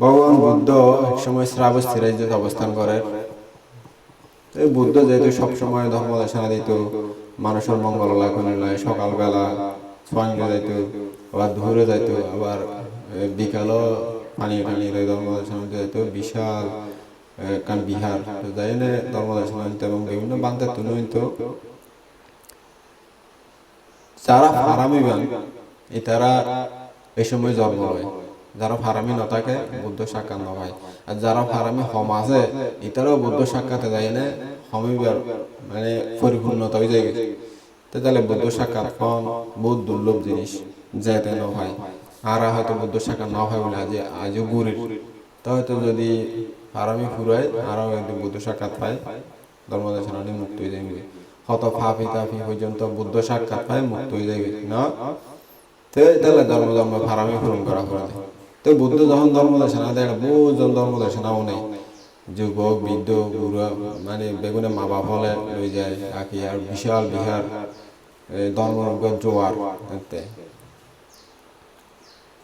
ভগবান বুদ্ধ এক সময় শ্রাবস্তী রাজ্যে অবস্থান করে, এই বুদ্ধ যেহেতু সবসময় ধর্ম দেশনা দিত, মানুষের মঙ্গল লাগানো সকালবেলা সোয়াঙ্গে যাইতো আবার দুপুরে যাইতো, আবার বিকালও পানি টানি ধর্ম দেশনা যাইতো, বিশাল কান বিহার যাই না ধর্ম দেশনা দিত এবং বিভিন্ন বান্ধব তুলে নিত। যারা ফারামি বান তারা এই সময় জন্ম লয়। যারা ফারামি না থাকে, বুদ্ধ সাক্ষাৎ না হয়। আর যারা ফারামি হম আছে, এটারও বুদ্ধ সাক্ষাতে যায় না হমিবার মানে পরিপূর্ণতা হয়ে যায়। তো তাহলে বুদ্ধ সাক্ষাৎ কম বহুত দুর্লভ জিনিস যেতে না হয়। আর হয়তো বুদ্ধ সাক্ষাৎ না হয় বলে আজ আজও গুরির তো হয়তো যদি ফারামি ফুরায় আরও যদি বুদ্ধ সাক্ষাৎ পায় ধর্মদেশনানি মুক্ত হয়ে যাবে হত ফাফি তাফি পর্যন্ত বুদ্ধ সাক্ষাৎ পায় মুক্ত হয়ে যাবে না? তো তাহলে ধর্ম ধর্ম ফারামি পূরণ করা করে তো বুদ্ধ যখন ধর্ম দেশনা দেয় বহুজন ধর্ম দেশনাও নেই যুবক, বৃদ্ধ, বুড়া মানে বেগুনে মা বাপ হলে লই যায়, আকি আর বিশাল বিহার ধর্ম জোয়ার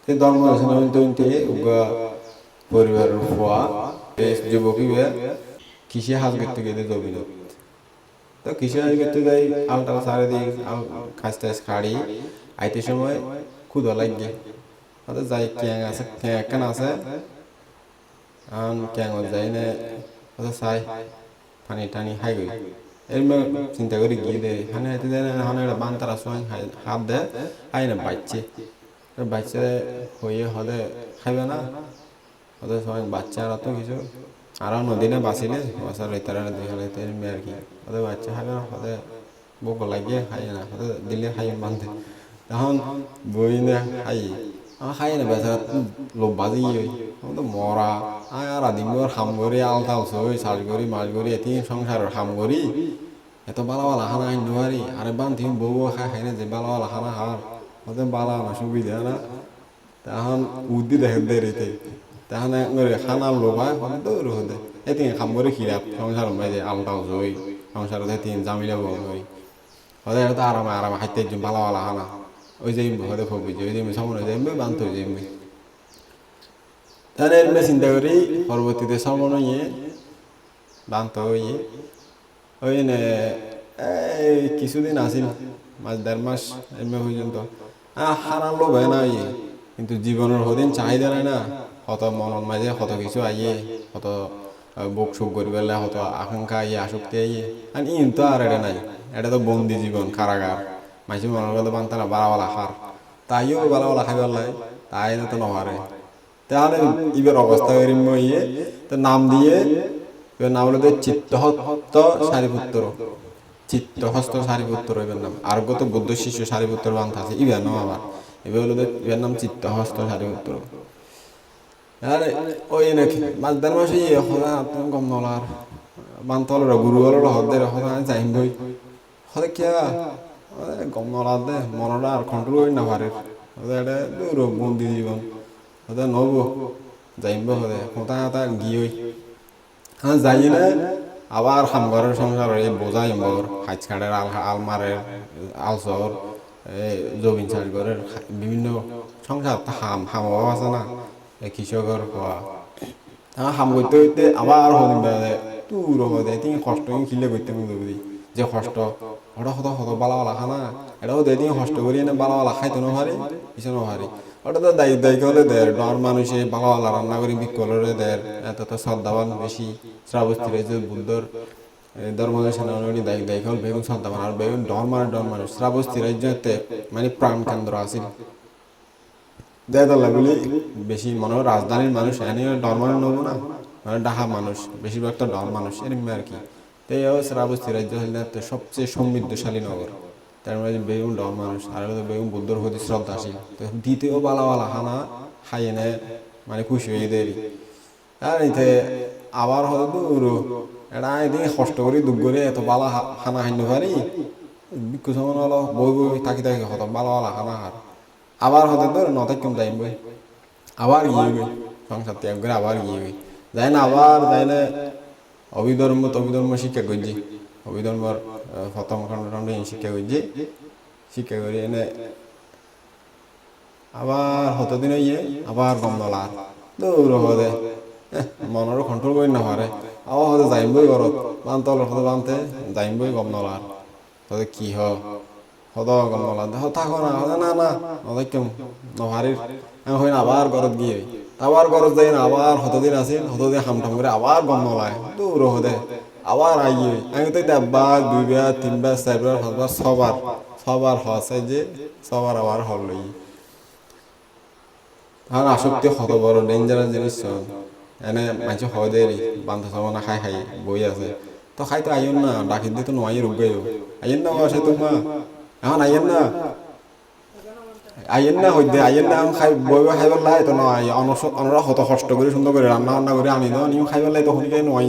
এই ধর্ম দেশনা কিন্তু উগা পরিবারের ফোয়া। যুবকই কৃষি হাজ করতে গেলে জমি তো কৃষি হাজ করতে যাই আলটা সারে দিই খাস খাড়ি আইতে সময় ক্ষুদা লাগে হয়তো যাই ক্যাং আছে ক্যাং একখান আছে আন ক্যাং যাই না হয়তো চাই পানি টানি খাই গই এরমে চিন্তা করে গিয়ে দে হানে হাইতে দেয় না হানে একটা বান তারা সময় হাত দে আই না বাচ্চে বাচ্চা হয়ে হলে খাইবে না ওদের সবাই বাচ্চারা তো কিছু আরও নদীনে বাঁচিলে বাসার রেতারা দুই হলে তেমনি আর কি ওদের বাচ্চা খাবে না ওদের বুক লাগিয়ে খাই না ওদের দিলে খাই বান্ধে তখন বই না খাই আমার খাই না বেচারা লোক বাজি ওই তো মরা আর আদিম হাম করি, আলতা সই সাজ করি, মাছ করি এটি সংসারের হাম করি। এত বালা বালা খানা আইন নোৱাৰি আরে বান তুমি বউ খাই খাই না, যে বালা বালা খানা হার। ওদের বালা না সুবিধা না। তখন উদ্দি দেখে দেরিতে। তখন করে খানা লোভা হলে তো রোদে এতিন খাম করে খিরাপ, সংসার মাঝে আলটাও জই সংসার এতিন জামিলা বই হলে এটা তো আরামে আরামে হাইতে একজন ভালো ভালো ওই যে ফবি যে ওই যে সামনে যাইবে বান্ত যাইবে তাহলে এমনি চিন্তা করি পরবর্তীতে সামনে ইয়ে বান্ত হয়ে ওই এই কিছুদিন আসিল মাস দেড় মাস এমনি পর্যন্ত হারান লোভ হয় না ইয়ে কিন্তু জীবনের হদিন চাহিদা নাই না হত মনের মাঝে হত কিছু আইয়ে হত বুক সুখ করি পেলে হত আকাঙ্ক্ষা আইয়ে আসক্তি আইয়ে আর ইন আর এটা নাই এটা তো বন্দি জীবন কারাগার মাঝে মনের কথা বান্তারা বাড়াওয়ালা খার তাইও বাড়াওয়ালা খাইবার লাই তাই তো নহারে তাহলে ইবের অবস্থা করি ইয়ে তো নাম দিয়ে নাম হলো চিত্তহত্ত সারিপুত্র চিত্তহস্ত সারিপুত্র এবার নাম আর কত বুদ্ধ শিষ্য সারিপুত্র বান্ধ আছে ইবের নাম আবার এবার হলো এবার নাম চিত্তহস্ত সারিপুত্র আরে ওই নাকি মাছ দেড় মাস ইয়ে হদা তুমি গম নলার বান্তলের গুরু হলের হদের হদা যাইম বই হদে কিয়া গম দে মনটা আর কন্ট্রোল করি না পারে হদে এটা দূর বন্দি জীবন। হদে নব হদে হতা হতা গিয়ে হ্যাঁ যাই না আবার হামঘরের সংসার এই বোঝাই মর হাইচ কাঠের আল, আলমারের আলসর এই জবিন চাষঘরের বিভিন্ন সংসার। হাম হাম অভাব আছে না কৃষকের হওয়া তা হাম করতে করতে আবার হদিন বেড়ে তুর হদে তিনি কষ্ট খিলে করতে যে কষ্ট ওটা হতো হতো বালা বালা খানা। এটাও দে তিনি কষ্ট করি না বালা বালা খাইতে না পারি কিছু না পারি ওটা তো দায়িত্ব দায়িত্ব হলে দেয় ডর মানুষে বালা বালা রান্না করি বিকলরে দেয় এত তো শ্রদ্ধাবান বেশি শ্রাবস্তীর যে বুদ্ধর দায়িত্ব দায়িত্ব হল, বেগুন শ্রদ্ধাবান আর বেগুন ডর মানে ডর মানুষ রাজ্যতে মানে প্রাণ কেন্দ্র আছিল। দেয়তলা বলি বেশি মনে হয় রাজধানীর মানুষ এনে ডর মানুষ নেব না মানে ডাহা মানুষ বেশিরভাগ তো ডর মানুষ এরকম আর কি? তো এই শ্রাবস্তি রাজ্য হলে সবচেয়ে সমৃদ্ধশালী নগর। তার মধ্যে বেগুন ডর মানুষ, আর বেগুন বুদ্ধর প্রতি শ্রদ্ধাশীল। তো দ্বিতীয় বালা বালা খানা খাই এনে মানে খুশি হয়ে দেরি। আর এতে আবার হয়তো দূর। এটা এদিকে কষ্ট করি দুঃখ করে, এত বালা খানা খাইন পারি। বিক্ষু সমান হলো বই বই থাকি থাকি হতো বালা বালা খানা হার। আবার হতে তো নটায় কম যাইম বই। আবার গিয়ে গই, সংসার ত্যাগ করে আবার গিয়ে গই। না আবার যাই না অভিধর্ম অভিধর্ম শিক্ষা করছি অভিধর্মর প্রথম খণ্ড শিক্ষা করছি শিক্ষা করি এনে আবার হত দিন ইয়ে আবার গম নলা দৌৰ হদে। মনৰ কণ্ট্ৰল কৰি নাপাৰে আও হদে যাইমবই ঘৰত বানতে অলপ হদে বানতে যাইমবই গম নলাৰ হদে কি হ? হদ গম নলার দেখ থাকো না না না। কেম? নহারির। আমি হইন আবার ঘরত গিয়ে। আবার ঘরত যাই না, আবার হতদিন আছিল হতদিন হামঠাম করে আবার গম নলায়। দৌর হদে আবার আইয়ে। আমি তো একবার দুইবার তিনবার চারবার পাঁচবার ছবার ছবার হসে যে ছবার আবার হল লই আর আসক্তি কত বড় ডেঞ্জারাস জিনিস এনে মাঝে হয় দেরি বান্ধব সামনা খাই খাই বই আছে। তো খাই তো আইন না ডাকি দিয়ে তো নয় রোগ গাইও আইন না আসে তোমা এখন আইন না। আইন না হইতে আইন না খাই বই বই খাইবার লাই তো নয় অনরা হত কষ্ট করে সুন্দর করে রান্না বান্না করে আনি দাও নিও খাইবার লাই তখন কে নয়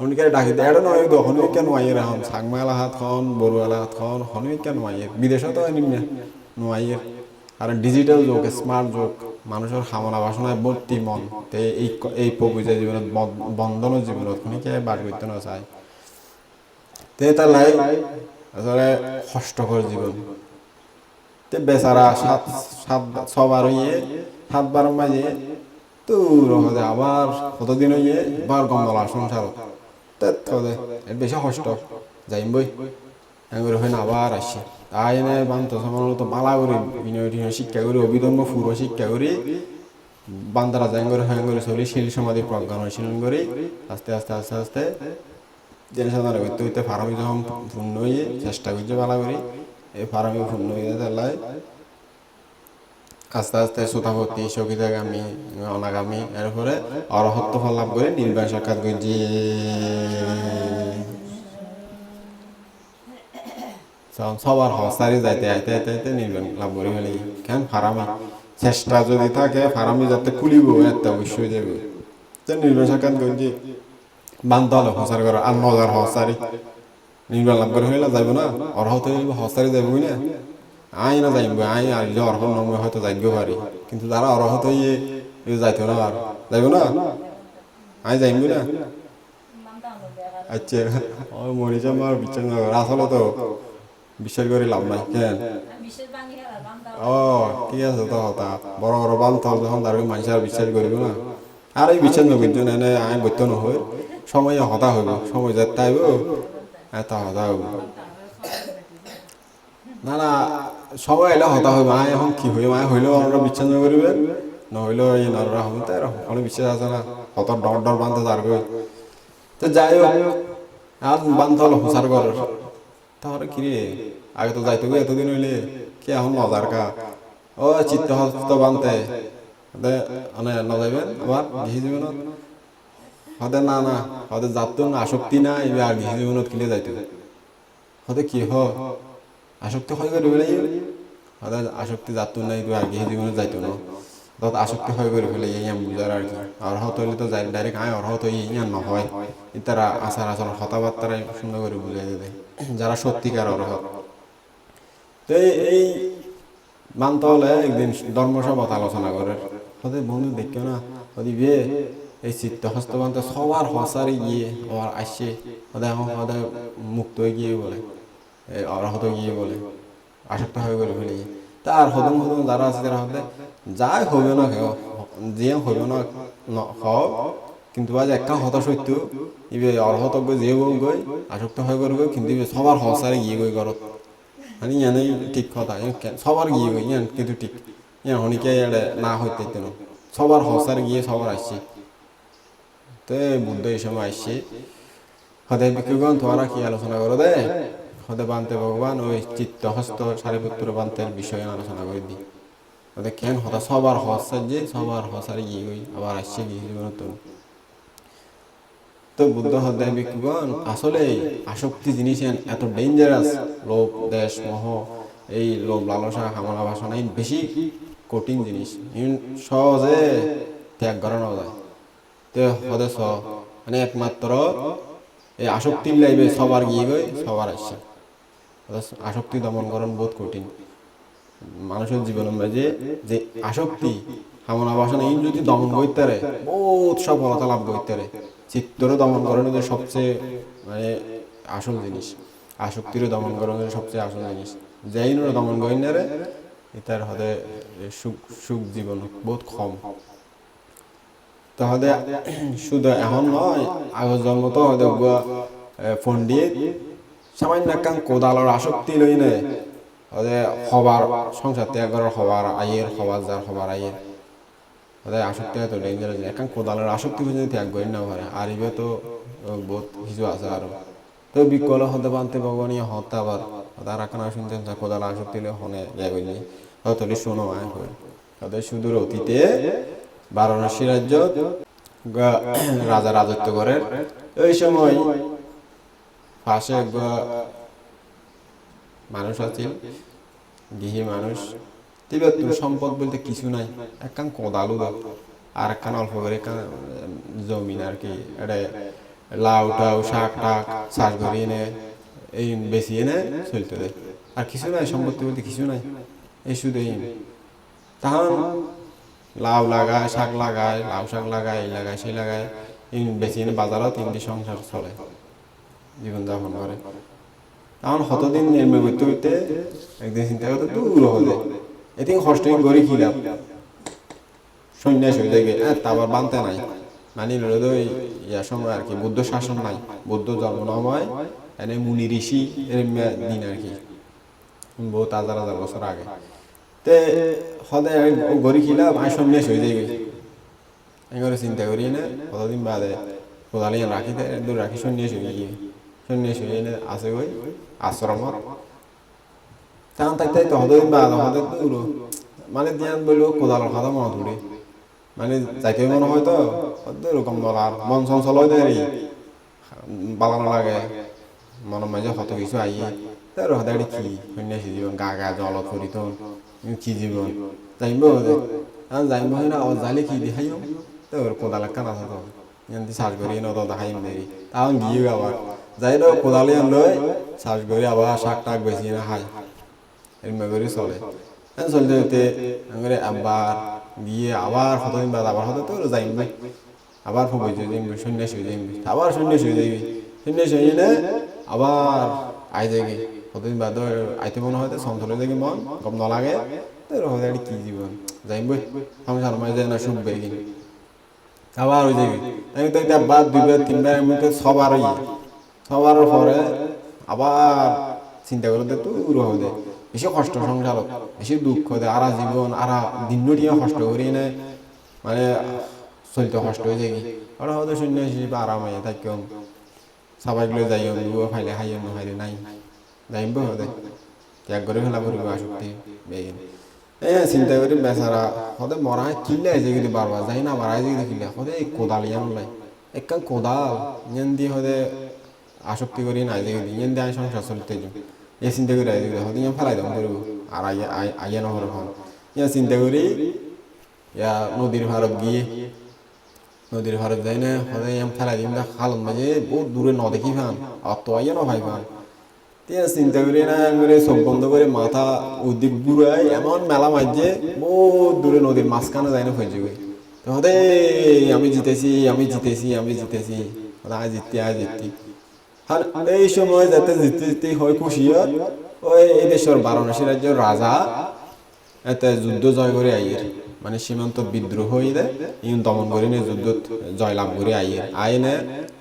হনিকে ডাকি দেয় এটা নয় তো হনি কেন নয় এখন সাংমালা হাত খন বড়ুয়ালা হাত খন হনি কেন নয় বিদেশে তো নিম্নে নয় আর ডিজিটাল যুগ স্মার্ট যুগ মানুষের সামনা বাসনায় ভর্তি মন। তে এই এই প্রভুজা জীবনত বন- বন্ধনের জীবনত খনিকে বাস করতে না চায় তে তার লাই আসলে কষ্টকর জীবন তে বেচারা সাত সাত, ছবার হইয়ে, সাতবার মাঝে তো রহদে আবার কতদিন হইয়ে? বার গঙ্গলা সংসার তে এর বেশি কষ্ট। যাইম বই। এগুলো হইন আবার আসছে। তাই এনে বান্ত সমানত তো বালা করে, বিনয় শিক্ষা করি অভিধর্ম পুরো শিক্ষা করি। বান্দারা হয়ে করে চলি, শিল সমাধি প্রজ্ঞান অনুশীলন করি। আস্তে আস্তে আস্তে আস্তে, জেনে সাধারণ করতে হইতে ফার্মি যখন পূর্ণ হয়ে চেষ্টা করছে বালা করি। এই ফার্মি পূর্ণ হয়ে তাহলে আস্তে আস্তে শ্রোতাভর্তি সকিতাগামী অনাগামী, এরপরে অরহত্ব ফল লাভ করে নির্বাণ সাক্ষাৎ করছি সবার হসারি যাইতে, আইতে আইতে আইতে নির্বাণ লাভ করে ফেলি কেন ফারামি? চেষ্টা যদি থাকে, ফারামি যাতে খুলিব, এতে অবশ্যই যাবে তো নির্বাণ সাক্ষাৎ করছি বান্ধ হলো হসার করো আর নজার হসারি নির্বাণ লাভ করে ফেলে যাইব না? অরহত হইব হসারি যাইবই না আই না যাইব আই আর যে অরহত নমে হয়তো যাইব পারি। কিন্তু যারা অরহত হইয়ে যাইতো না আর। যাইব না? আই যাইব না আচ্ছা ও মরিচ আমার বিচার না আসলে তো বিশ্বাস করে লাভ নাই, কেন? ও, ঠিক আছে তো, তা বড় বড় বাল তো যখন তার মানুষ আর বিশ্বাস করিব না? আর এই বিশ্বাস নকরিত না আমি বৈত্য নহয় সময় হতা হইব, সময় যেতে আইব এত হতা হইব না না সময় এলে হতা আয় এখন কি হইব আয় হইলেও আমরা বিশ্বাস নকরিবে নহইলেও এই নররা তাই বিশ্বাস আছে না, হত ডর ডর বান্ধে তো যাই হোক আর বান্ধ হলো হুসার ঘর তাহলে কি রে, আগে তো এতদিন হইলে, কি এখন মজার কা? ও চিত্ত হস্ত হদে মানে ন যাইবেন আবার জীবনত হদে না না, হদে যাতো আসক্তি না এবার আর গৃহী জীবনত কিলে যাইতো হদে কি হ? আসক্তি হয় করে ফেলে হদে আসক্তি যাতো না এবার আর গৃহী জীবনত যাইতো না? তত আসক্তি হয় করে ফেলে ইয়াম বুঝার আর কি? অর্হত হইলে তো যাই ডাইরেক্ট আয় অর্হত ইয়ান নহয়। ইতারা আচার আচরণ কথাবার্তারাই সুন্দর করে বুঝাই দেয় যারা সত্যিকার অর্হত তো এই- এই মানতে হলে একদিন ধর্মসভাত আলোচনা করে হতে বন্ধু দেখো না, হদি বিয়ে এই চিত্ত হস্তবান্ত সবার হসারে গিয়ে আসছে হদে এখন হদে মুক্ত হয়ে গিয়ে বলে অর্হত গিয়ে বলে, আসক্ত হয়ে গেলে ফেলে তার হদম হদম যারা আছে তারা হতে যাই হবে না কেউ, যে হবে না হও কিন্তু আজ একটা হতাশ হইতো, ইবে অর্হত গই যে গই, আসক্ত হয়ে গেল কিন্তু সবার হসারে গিয়ে গই ঘরত। মানে ইয়ানেই ঠিক কথা সবার গিয়ে গই, ইয়ান কিন্তু ঠিক, ইয়ান হনিকে না হইতে সবার হসারে গিয়ে সবার আসছে তো বুদ্ধ এই সময় হদে বিক্রিগণ তোমরা কি আলোচনা করো দে হদে ভগবান ওই চিত্ত হস্ত সারিপুত্র বান্তের বিষয়ে আলোচনা করে কেন হতা সবার হসার যে সবার গিয়ে আবার আসছে গিয়ে তো বুদ্ধ আসলে আসক্তি জিনিস এত ডেঞ্জারাস লোভ দেশ মোহ এই লোভ লালসা হামলা বাসনা বেশি কঠিন জিনিস সহজে ত্যাগ করানো যায় তো হদে স মানে একমাত্র এই আসক্তির লাইবে সবার গিয়ে গই সবার আসছে। আসক্তি দমন করণ কঠিন। মানুষের জীবনের মাঝে যে আসক্তি হামনা বাসনা, এই যদি দমন করতে বহুত সফলতা লাভ করতে পারে। দমন করানো সবচেয়ে মানে আসল জিনিস। আসক্তিরও দমন করানো যে সবচেয়ে আসল জিনিস। যেইনও দমন করিনারে এটার হদে সুখ সুখ জীবন বহুত কম। তাহলে শুধু এখন নয়, আগের জন্ম তো হয়তো পণ্ডিত সামান্য একখান কোদালের আসক্তি লই নে হবার সংসার ত্যাগ করার হবার আয়ের হবার যার হবার আয়ের ওদের আসক্তি হয়তো কোদালের আসক্তি যদি ত্যাগ করি না পারে আর ইবে তো বহুত কিছু আছে আরও। তো বিকল হতে পানতে ভগবানীয় হত্যা আবার তার এখন যে কোদাল আসক্তি লই হনে ইয়ে করলি হয়তো শোনো আয় তাদের সুদূর অতীতে বারাণসী রাজ্য রাজা রাজত্ব করেন ওই সময় পাশে মানুষ আছে, গৃহী মানুষ। সম্পদ বলতে কিছু নাই একখান কোদালু আর একখান অল্প করে জমিন আর কি লাউ টাউ, শাক টাক, চাষ করে এনে, এই বেশি এনে চলতে দেয়। আর কিছু নাই, সম্পত্তি বলতে কিছু নাই, এই শুধু এই। তখন লাউ লাগায়, শাক লাগায়, লাউ শাক লাগায়, এই লাগায়, সেই লাগায় বেশি বাজারও তিনটি সংসার চলে জীবনযাপন করে। তখন কতদিন নির্ময় করতে করতে একদিন চিন্তা করতে দূর হলে এদিন কষ্ট গড়ি খিলাম সন্ন্যাস হয়ে তারপর বানতে নাই। মানে এই ইয়া সময় আর কি, বুদ্ধ শাসন নাই। বুদ্ধ জন্ম নয় এনে মুনি ঋষি দিন আর কি বহুত হাজার হাজার বছর আগে। তে সদায় গড়ি খিলাম আমি সন্ন্যাস হয়ে যাবে এগুলো চিন্তা করি না কতদিন বাদে কোদালি রাখি দেয় দূর রাখি সন্ন্যাস হয়ে গিয়ে সন্ন্যাস হয়ে এনে আছে ওই আশ্রমত তখন থাকতে তো হদদিন বাদ হদে দূর মানে ধ্যান বলল কোদালের কথা মনে ধরে মানে যাইতে মনে হয় তো এরকম বলার মন চঞ্চল হয় দেরি বালানো লাগে মনের মাঝে কত কিছু আইয়ে তার হদাড়ি কি জীবন গা গা জলত করি তো কি জীবন যাইব হদে আর যাইব হয় না আবার যাইলে কি দেখাইও তো কোদাল কান তো এমনি সার্চ করি ন তো দেখাইম দেরি তাও গিয়ে আবার যাই তো কোদালি আনলই সার্চ করি আবার শাক টাক বেশি না খাই এরম করে চলে হ্যাঁ চলতে চলতে করে আবার গিয়ে আবার কতদিন বাদ আবার হতে তো ভাই আবার ফুবই যাইম সন্ন্যাস হয়ে যাইম আবার সন্ন্যাস হয়ে যাইবি সন্ন্যাস হয়ে আবার আই যাবি কতদিন বাদ আইতে মনে হয় হয়ে যাবি মন গম নলাগে। হতে কি জীবন যাইম বই। সংসার মাঝে যায় না শুনবে কি আবার হয়ে যাবি। আমি তো এটা বাদ দুইবার তিনবার আমি তো সবার সবার পরে আবার চিন্তা করতে তো উড়ো হবে বেশি কষ্ট সংসার বেশি দুঃখ দেয় আরা জীবন আরা দিন দিয়ে কষ্ট করি না মানে চলতে কষ্ট হয়ে যায় ওরা হয়তো শূন্য হিসেবে আরাম হয়ে থাকম সবাইগুলো যাই ফাইলে খাইও না নাই। যাইব হতে ত্যাগ করে ফেলা পড়বে আসক্তি বেগিন এ চিন্তা করি বেচারা হতে মরা কিনলে আছে কিন্তু বারবার যাই না মারা যায় কিনলে হতে এই কোদাল ইয়ান লাই একখান কোদাল ইয়ান দিয়ে হতে আসক্তি করি না যে ইয়ান দিয়ে আমি সংসার চলতে যাই এই চিন্তা করে আই দিবে হতে ইয়ান ফেলাই দাম করব আর আইয়া আইয়া নহর এখন ইয়া চিন্তা করি ইয়া নদীর ভারত গিয়ে নদীর ভারত যাই না হতে ইয়ান ফেলাই দিম না খালন মাঝে বহুত দূরে ন ফান আর আইয়া ন ফান তিয়া চিন্তা করি না করে চোখ বন্ধ করে মাথা উদ্দীপ বুড়াই এমন মেলা মাঝে বহুত দূরে নদীর মাঝখানে যাই না হয়েছে গই তো আমি জিতেছি আমি জিতেছি আমি জিতেছি। আজ জিততে আজ জিততি। আর এই সময় যাতে জিততে জিততে হয় খুশি হয়, ওই এই দেশের বারাণসী রাজ্যের রাজা এতে যুদ্ধ জয় করে আইয়ের। মানে সীমান্ত বিদ্রোহ হয়ে দেয় ইউন দমন করে নিয়ে যুদ্ধ জয় লাভ করে আইয়ের। আইনে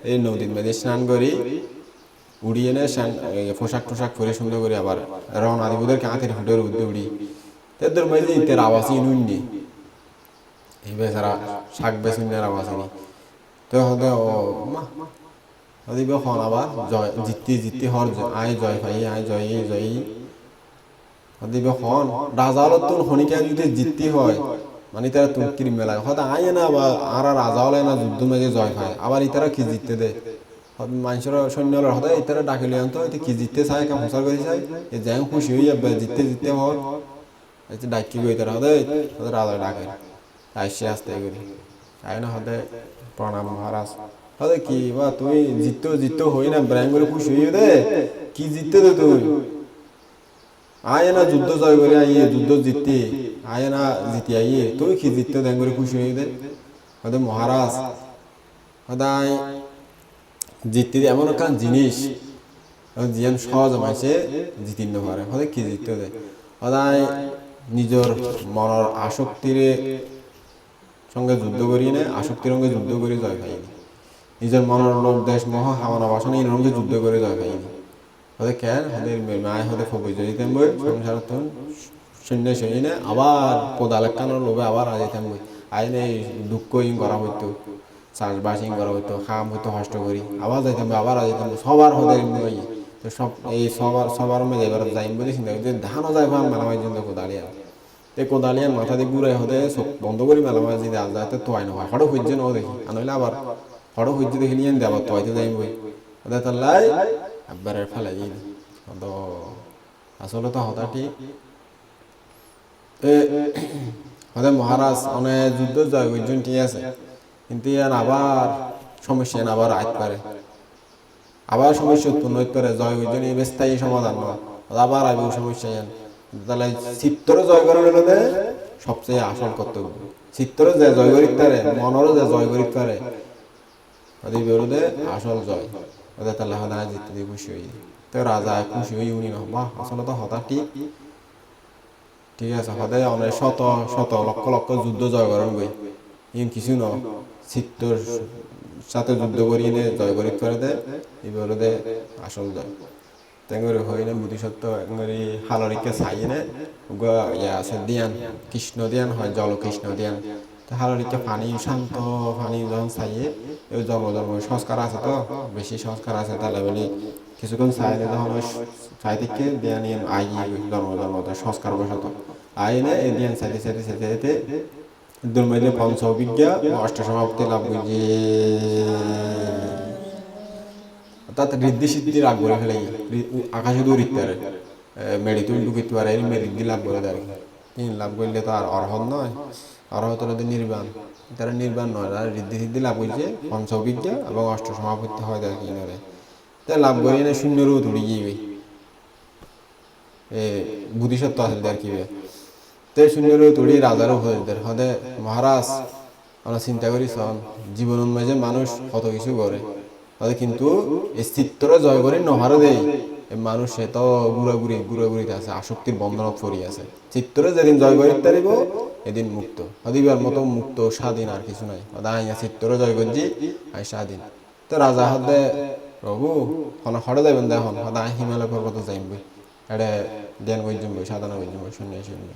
এই নদীর মেয়েদে স্নান করি উড়িয়ে নে এই পোশাক টোশাক পরে সুন্দর করে আবার রওনা দিব। ওদেরকে হাতের ফুটের উদ্দে উড়ি। তাদের মাঝে ইতের আওয়াজ ইনুন্নি এই বেচারা শাক বেসুনের আওয়াজ আনি তো হতে ও, মা। ওদিকে হন আবার, জয়, জিততে জিততে হর আয় জয় পাই আয় জয় জয়। ওদিকে হন। রাজা হলো তোর হনিকা যদি জিততে হয় মানে তারা তুর্কির মেলায়। হয়তো আয় না বা, আর রাজা হলে না যুদ্ধ মেজে জয় পায় আবার ইতারা কি জিততে দেয় মানুষের সৈন্য হলে হয়তো ইতারা ডাকে লিয়ে আনতো এতে কি জিততে চায় কাম করে চায় এ যাই খুশি হয়ে যাবে, জিততে জিততে হর যে ডাকি গই তারা হতে হতে রাজা ডাকে আসতে আয় না হতে প্রণাম মহারাজ। হতে কি বা তুমি জিততে জিততে হই না ব্র্যাং করে খুশি হয়ে দে, কি জিততে দে তুই? আয় না যুদ্ধ জয় করে আইয়ে, যুদ্ধ জিততে, আয় না জিতি আইয়ে, তুই কি জিততে দেন করে খুশি হয়ে দে? হতে মহারাজ সদায় জিততে এমন একটা জিনিস। জিয়ান সহজ মাইছে জিতিন পারে। হতে কি জিততে দেয়? সদায় নিজের মনের আসক্তিরে সঙ্গে যুদ্ধ করি নে আসক্তির সঙ্গে যুদ্ধ করে জয় পাইনি নিজের মনের লোক দেশ, মহ হামানা বাসনে এই সঙ্গে যুদ্ধ করে জয় পাইনি হতে কেন হদের মায় হতে ফবই যেতাম বই সংসার শূন্য শূন্য। আবার কোদালেকানোর লোভে আবার আজাইতাম বই আইনে দুঃখ ইং করা হইতো। চাষবাস করা হইতো, খাম হইতো কষ্ট করি আবার যাইতাম, আবার বই। সবার হদের বই তো সব, এই সবার সবার মধ্যে এবার যাইম বলে চিন্তা করি। ধানও যায় ভাব মেলামাই জন্য কোদালিয়া এই কোদালিয়ার মাথা দিয়ে ঘুরে হতে চোখ বন্ধ করে মেলামাই যদি আজ যাতে তোয়াই নহয় হঠাৎ হইছে ন দেখি, আর আবার হঠাৎ হইছে দেখি নিয়ে আবার তোয়াইতে যাইম বই। ওদের তার লাই একবারে ফেলে দিই তো আসলে তো হতা ঠিক। হতে মহারাজ অনেক যুদ্ধ জয় করছেন ঠিক আছে। কিন্তু ইয়ান আবার সমস্যা আবার আইত পারে আবার সমস্যা উৎপন্ন হইতে পারে, জয় করছেন এই স্থায়ী সমাধান নয়। আবার আইব সমস্যা, ইয়ান। তাহলে চিত্তরে জয় করার হলে সবচেয়ে আসল কর্তব্য। চিত্তরে যে জয় করিতে পারে, মনেরও যে জয় করিতে পারে ওদের বিরুদ্ধে আসল জয়। ওদের তাহলে হদায় জিততে দিয়ে খুশি হই। তো রাজা খুশি হই, উনি না, বাহ, আসলে তো হতা ঠিক। ঠিক আছে সদায় অনেক শত শত লক্ষ লক্ষ যুদ্ধ জয় করেন বই কিছু ন। চিত্তর সাথে যুদ্ধ করিয়ে নে জয় করি করে দে এবারে দে আসল জয়। তেঙ্গরে হইনে বুদ্ধিসত্ত্ব এঙ্গরি হালরিকে চাইনে ইয়া আছে দিয়ান, কৃষ্ণ দিয়ান হয় জল কৃষ্ণ দিয়ান। তো হালরিকে পানি শান্ত পানি যখন চাইয়ে ওই জন্ম জন্ম সংস্কার আছে তো, বেশি সংস্কার আছে তাহলে বলি কিছুক্ষণ চাইলে তখন ওই চাই থেকে দিয়ান আই জন্ম জন্ম সংস্কার বসত। আইনে এই দিয়ান চাইতে চাইতে চাইতে পঞ্চবিজ্ঞা অষ্টসমাপ্তি লাভ বুঝি অর্থাৎ ঋদ্ধি সিদ্ধি লাভ করে ফেলে আকাশে দূর ইত্যাদি মেডি তুল ঢুকিতে পারে মেরিদ্ধি লাভ করে দেয় তিন লাভ করলে তো আর অর্হত নয়। অর্হত হলে তো নির্বাণ। তারা নির্বাণ নয়, তারা ঋদ্ধি সিদ্ধি লাভ করছে পঞ্চবিজ্ঞা এবং অষ্ট সমাপত্তি হয় দেয় কি নরে তাই লাভ করি না শূন্যরও তুলি এ, বুদ্ধিসত্ত্ব আছে দেয় কি তে শূন্যরও তুলি রাজারও হয়ে। দেয় হদে মহারাজ, আমরা চিন্তা করি সন জীবন মাঝে মানুষ, কত কিছু করে। তাহলে কিন্তু চিত্র জয় করে নহারও দেই। এই মানুষ সে তো ঘুরাঘুরি ঘুরাঘুরিতে আছে, আসক্তির বন্ধনত পড়ি আছে। চিত্রে যেদিন জয় করিতে পারিব, এদিন মুক্ত। হদিবার মতো মুক্ত, স্বাধীন আর কিছু নাই। আইয়া চিত্র জয় করছি আই স্বাধীন। তো রাজা হদে প্রভু, হন হড়ে যাবেন দেখুন হদা হিমালয় পর্বত যাইম বই এটা বৈজম বই সাধনা বই শূন্য শূন্য।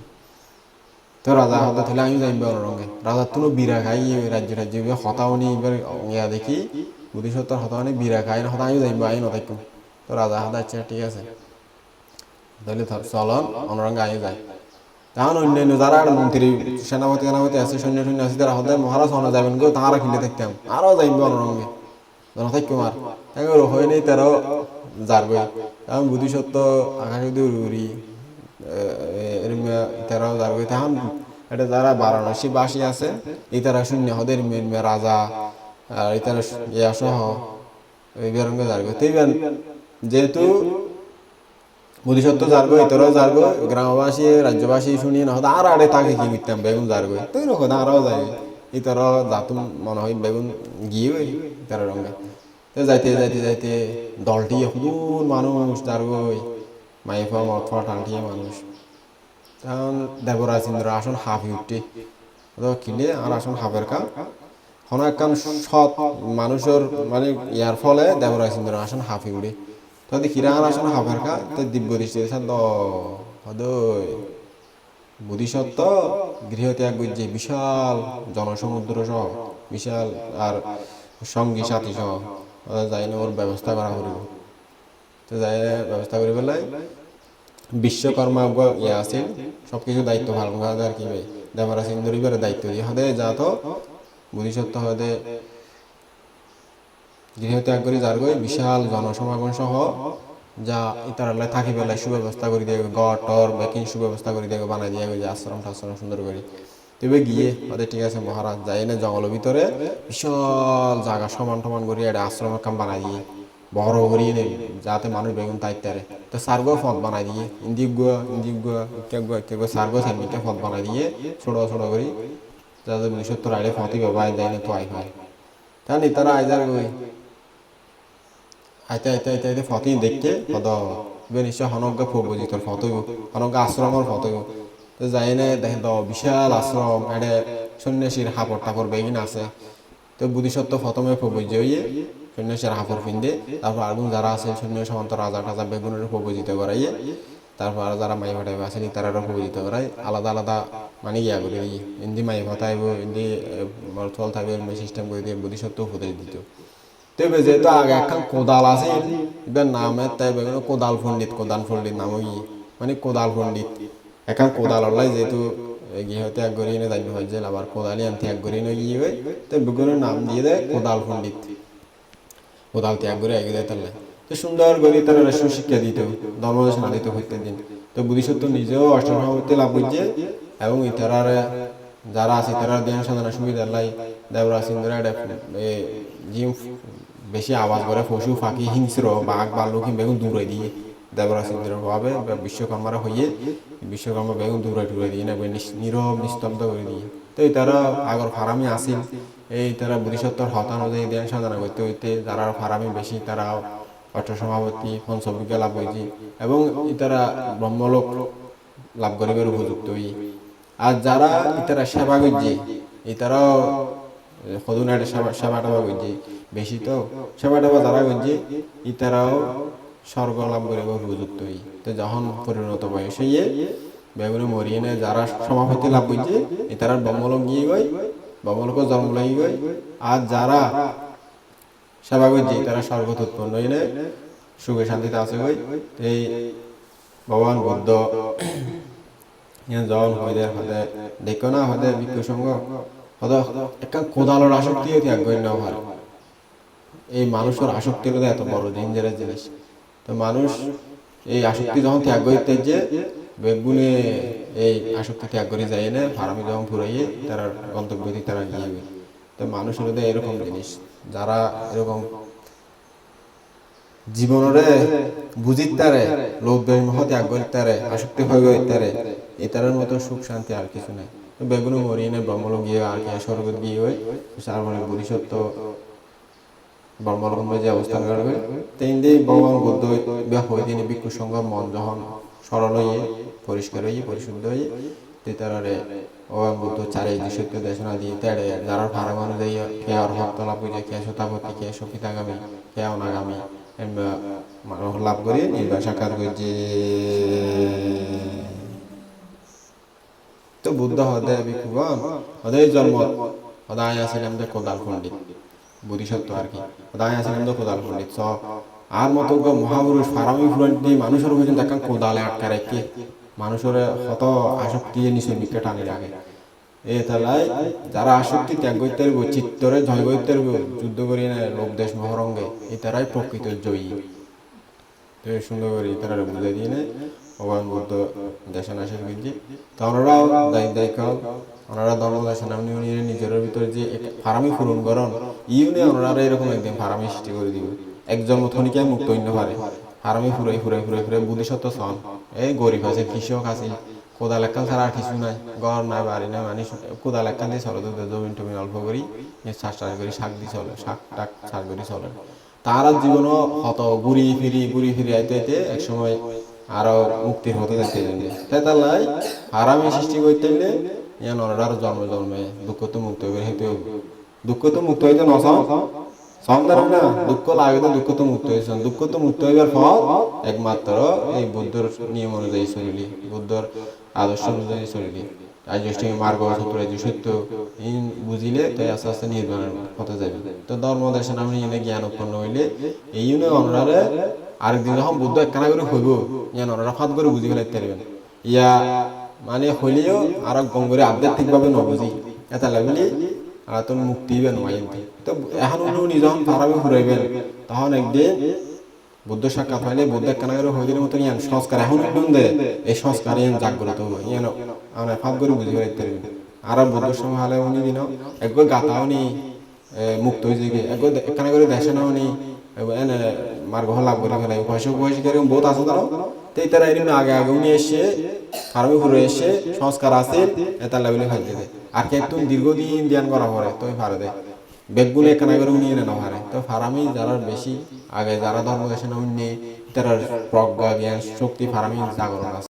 তো রাজা হতে তাহলে আমি যাইম বড় রঙে রাজার তো বিরা খাই রাজ্য রাজ্য হতাওনি এবার ইয়া দেখি বুদ্ধিসত্তর হতাওনি বিরা খাই না হতা আমি যাইম আই নথাইকুম তো রাজা হাতে আচ্ছা ঠিক আছে। তাহলে চলন অনরঙ্গে আই যায়। তখন অন্যান্য যারা মন্ত্রী সেনাপতি সেনাপতি আছে, সৈন্য সৈন্য আছে তারা হতে মহারাজ হনা যাবেন গো তাহারা কিনলে থাকতাম আরও যাইম অনরঙ্গে নথাইকুম আর এগুলো হয় নেই তারও যারবে আমি বুদ্ধিসত্ত্ব আকাশে উড়ি তারাও যারবে তখন এটা যারা বারাণসী বাসী আছে এই তারা শূন্য হদের রাজা, আর এই তারা ইয়া সহ বেরঙ্গে যারবে তো এইবার যেহেতু ইতরও গ্রামবাসী, রাজ্যবাসী শুনি না আর আড়ে তাকে কি বেগুন যারগো তো এরকম আরও যায় ইতর যাতুম মনে হয় বেগুন গিয়ে ইতার রঙে। যাইতে যাইতে যাইতে দলটি হুদুর মানুষ যারগো মাইফা মঠফা টানটিয়ে মানুষ। তখন দেবরাজ ইন্দ্র আসন হাফি তো কিনে আর আসন হাফের কাম হন একখান সৎ মানুষের মানে ইয়ার ফলে দেবরাজ ইন্দ্র আসন হাফি উড়ে তো দেখি রান আসন হাফের কা তো দিব্য দৃষ্টি সাদ হদয় বুদ্ধিসত্ত্ব, গৃহত্যাগ করছে বিশাল জনসমুদ্র সহ, বিশাল আর সঙ্গী সাথী সহ। যাই ওর ব্যবস্থা করা করিব তো যাই ব্যবস্থা করি পেলাই বিশ্বকর্মা ইয়ে আছে সব কিছু দায়িত্ব ভালো ভাবে আর কি দেবরা সিন্দুরিবার দায়িত্ব দিয়ে। হদে যা তো বুদ্ধিসত্ত্ব হদে গৃহত্যাগ করে যার গই বিশাল জনসমাগম সহ যা ইতারালে থাকি বেলায় সুব্যবস্থা করে দিয়ে গড় টর বেকিং সুব্যবস্থা করে দিয়ে বানাই দিয়ে যে আশ্রম টাশ্রম সুন্দর করে। তবে গিয়ে ওদের ঠিক আছে, মহারাজ যাই না জঙ্গলের ভিতরে, বিশাল জায়গা সমান সমান করে, একটা আশ্রমের কাম বানাই দিয়ে। বড় করিয়ে নেই যাতে মানুষ বেগুন তাইতারে তো সার্গো ফদ বানাই দিয়ে ইন্দিক গুয়া ইন্দিক গুয়া কেগো কেগো সার্গো সার্মিকে ফদ বানাই দিয়ে ছোট ছোট করি। যাতে বিশ্বত্তর আইলে ফতি ব্যবহার দেয় না তো আই হয়। তাহলে তারা আইজার গই আইতে আইতে আইতে আইতে ফতি দেখতে পদ নিশ্চয় হনজ্ঞ ফুব বুঝি তোর ফটো হনজ্ঞ আশ্রমর ফটো তো যাই না দেখেন তো, বিশাল আশ্রম এটা সন্ন্যাসীর হাপড় টাপড় বেগিন আছে। তো বুদ্ধিসত্ত্ব প্রথমে প্রবজ্য হইয়ে সন্ন্যাসীর হাপড় পিন্দে তারপর আগুন যারা আছে, সৈন্য সামন্ত রাজা টাজা বেগুনের প্রবজিত করাইয়ে, তারপর যারা মাই ভাটাইব আসেনি তারা প্রবজিত করাই আলাদা আলাদা মানে ইয়া করে দিয়ে ইন্দি মাই ভাতাইব ইন্দি চল থাকবে সিস্টেম করে দিয়ে বুদ্ধিসত্ত্ব উপদেশ দিত। তবে যেহেতু আগে একখান কোদাল আছে এবার নামে তাই কোদাল পণ্ডিত কোদাল পণ্ডিত নাম কি? মানে কোদাল পণ্ডিত। এখন কোদাল ওলাই যেহেতু গিয়ে হয়তো এক গড়িয়ে হয় যে, আবার কোদালি আনতে এক গড়িয়ে গিয়ে তো বেগুনের নাম দিয়ে দেয় কোদাল পণ্ডিত। কোদাল ত্যাগ করে এগিয়ে দেয় তাহলে। তো সুন্দর করে তারা সুশিক্ষা দিত ধর্মদর্শন দিত প্রত্যেক দিন। তো বুদ্ধিসত্ত্ব নিজেও অষ্টমহাবতী লাভ করছে এবং ইতারার, যারা আছে তারা ধ্যান, সাধনা সুবিধা লাই দেবরা সিন্দুরা জিম, বেশি আওয়াজ করে পশু পাখি হিংস্র, বাঘ ভাল্লুক বেগুন দূরে দিয়ে দেবরা সিন্দুর ভাবে বিশ্বকর্মারা হইয়ে বিশ্বকর্মা বেগুন দূরে টুরে দিয়ে না নীরব, নিস্তব্ধ করে দিয়ে। তো তারা আগর ফারামে আসিল। এই তারা বুদ্ধিসত্তর হতান অনুযায়ী ধ্যান সাধনা করতে হইতে, যারা ফারামি বেশি, তারা অর্থ সভাপতি পঞ্চবিজ্ঞা লাভ হয়েছে এবং ইতারা ব্রহ্মলোক লাভ করিবার উপযুক্ত হই। আর যারা ইতারা সেবা করছে ইতারাও সদুনার সেবা সেবা টেবা করছে বেশি তো সেবা টেবা যারা করছে ইতারাও স্বর্গ লাভ করিবার উপযুক্ত হই। তো যখন পরিণত বয়স হইয়ে বেগুনে মরিয়ে নেয়, যারা সভাপতি লাভ করছে ইতারা ব্রহ্মলোক গিয়ে গই ব্রহ্মলোক জন্ম লাগি আর যারা সেবা করছে তারা স্বর্গত উৎপন্ন সুখে শান্তিতে আছে এই ভগবান বুদ্ধ দেখো না সঙ্গ আসক্তি হইতে গণ্য ভার এই মানুষের আসক্তি হলো এত বড় ডেঞ্জারাস জিনিস তো মানুষ এই আসক্তি যখন ত্যাগ করতে যে, বেগুনে এই আসক্তি ত্যাগ করে যায় না ফার্মে যখন ফুরাইয়ে তারা গন্তব্য দিকে তারা গিয়ে তো মানুষ হলো এরকম জিনিস, যারা এরকম জীবনরে বুঝিতারে লোক দৈম ত্যাগ করিতারে আসক্তি হয়ে গইতারে এটার মতো সুখ শান্তি আর কিছু নাই। বেগুন মরিয়ে ব্রহ্মলোক গিয়ে আর কি স্বর্গত গিয়ে হই তার মানে বুড়িসত্ব ব্রহ্মলোক যে অবস্থান করবে তিন দিন ভগবান বুদ্ধ হয়ে তিনি ভিক্ষু সঙ্গ মন যখন সরল হয়ে পরিষ্কার হয়ে, পরিশুদ্ধ হয়ে তেতারে ভগবান বুদ্ধ চারে যে সত্য দেশনা দিয়ে তেড়ে, যারা ভাড়া মানুষ দিয়ে, কে আর ভক্ত লাভ কে শতাপতি কে সখিতাগামী, কে অনাগামী লাভ করে নির্বাণ সাক্ষাৎ করছে। তো বুদ্ধ হদে ভিক্ষুগণ হদে জন্ম হদায় আছেন আমাদের কোদাল পণ্ডিত বুদ্ধিসত্ত্ব আর কি হদায় আছেন আমাদের কোদাল পণ্ডিত স আর মতো মহাপুরুষ ফারামি ফুরান্তি মানুষের হয়েছেন দেখা কোদালে আটকা রেখে। মানুষের হত আসক্তি নিচে নিকে টানি রাখে এ তালাই যারা আসক্তি ত্যাগ করতে পারব, চিত্তরে জয় করতে পারব, যুদ্ধ করি না লোক দেশ মহরঙ্গে এই তারাই প্রকৃত জয়ী। তো সুন্দর করে তারা বুঝে দিয়ে নেয় ভগবান বুদ্ধ দেশে নাশের গেছি তো ওনারাও দায়ী দায়ী ওনারা ধর্ম দেশে নামনি উনি নিজের ভিতরে যে ফারামি পূরণ করন, ইউনে ওনারা এরকম একদিন ফারামি সৃষ্টি করে দিব। একজন মতনিকে মুক্ত হইন পারে। ফারামি ফুরাই ফুরাই ফুরাই ফুরাই বুদ্ধিসত্ত্ব সন এই গরিব আছে, কৃষক আছে কোদাল একখান ছাড়া আর কিছু নাই, ঘর নাই, বাড়ি নাই মানে কোদাল একখান দিয়ে চলে তো জমিন টমিন অল্প করি চাষ টাস করি, শাক দিয়ে চলে, শাক টাক চাষ করি চলে। তারা জীবনও হত, ঘুরি ফিরি ঘুরি ফিরি আইতে আইতে এক সময় আরও মুক্তির হতে যাইতে জানবে তাই তার লাই হারামি সৃষ্টি করতে গেলে ইয়ান অনার জন্ম জন্মে দুঃখ তো মুক্ত হইবে হেতু দুঃখ তো মুক্ত হইতে নসাও তো তো তো বুঝিলে তাই আস্তে আস্তে নির্মাণের পথে যাবে তো ধর্ম, দেশে, নামে ইনে জ্ঞান উৎপন্ন হইলে এই ইউনে অনরারে আরেকদিন যখন বুদ্ধ একখানা করে হইব ইয়ান অনরা ফাঁদ করে বুঝি ফেলাইতে পারবেন ইয়া মানে হইলেও আর গঙ্গরে আধ্যাত্মিকভাবে নবুঝি। এটা লাগলি তোর মুক্তি হইবে নয় তো এখন উনি যখন ফারাবে ঘুরাইবেন তখন একদিন বুদ্ধ সাক্ষাৎ হইলে, বুদ্ধ একখানা করে হইদের মতো ইয়ান সংস্কার এখন দে। এই সংস্কার ইয়ান জাগ্রত হবে। ইয়ান মানে ফাঁদ করে বুঝি পারবেন আর বুদ্ধ সময় উনি দিন একবার গাতা উনি মুক্ত হয়ে যাবে একবার একখানা দেশে না উনি এনে মার লাভ করে ফেলাই পয়সা পয়সা কীরকম বহুত আছে তারা তো তারা এরকম আগে আগে উনি এসে ফার্মে ঘুরে এসে সংস্কার আছে এটা লাগলে খাইতে দেয় আর কে একটু দীর্ঘদিন ধ্যান করা পরে তো ফারে দেয় বেগগুলো এখানে করে উনি এনে না পারে তো ফারামি যারা বেশি আগে, যারা ধর্ম দেশে না, উনি তারা প্রজ্ঞা, জ্ঞান, শক্তি, ফারামি জাগরণ আছে।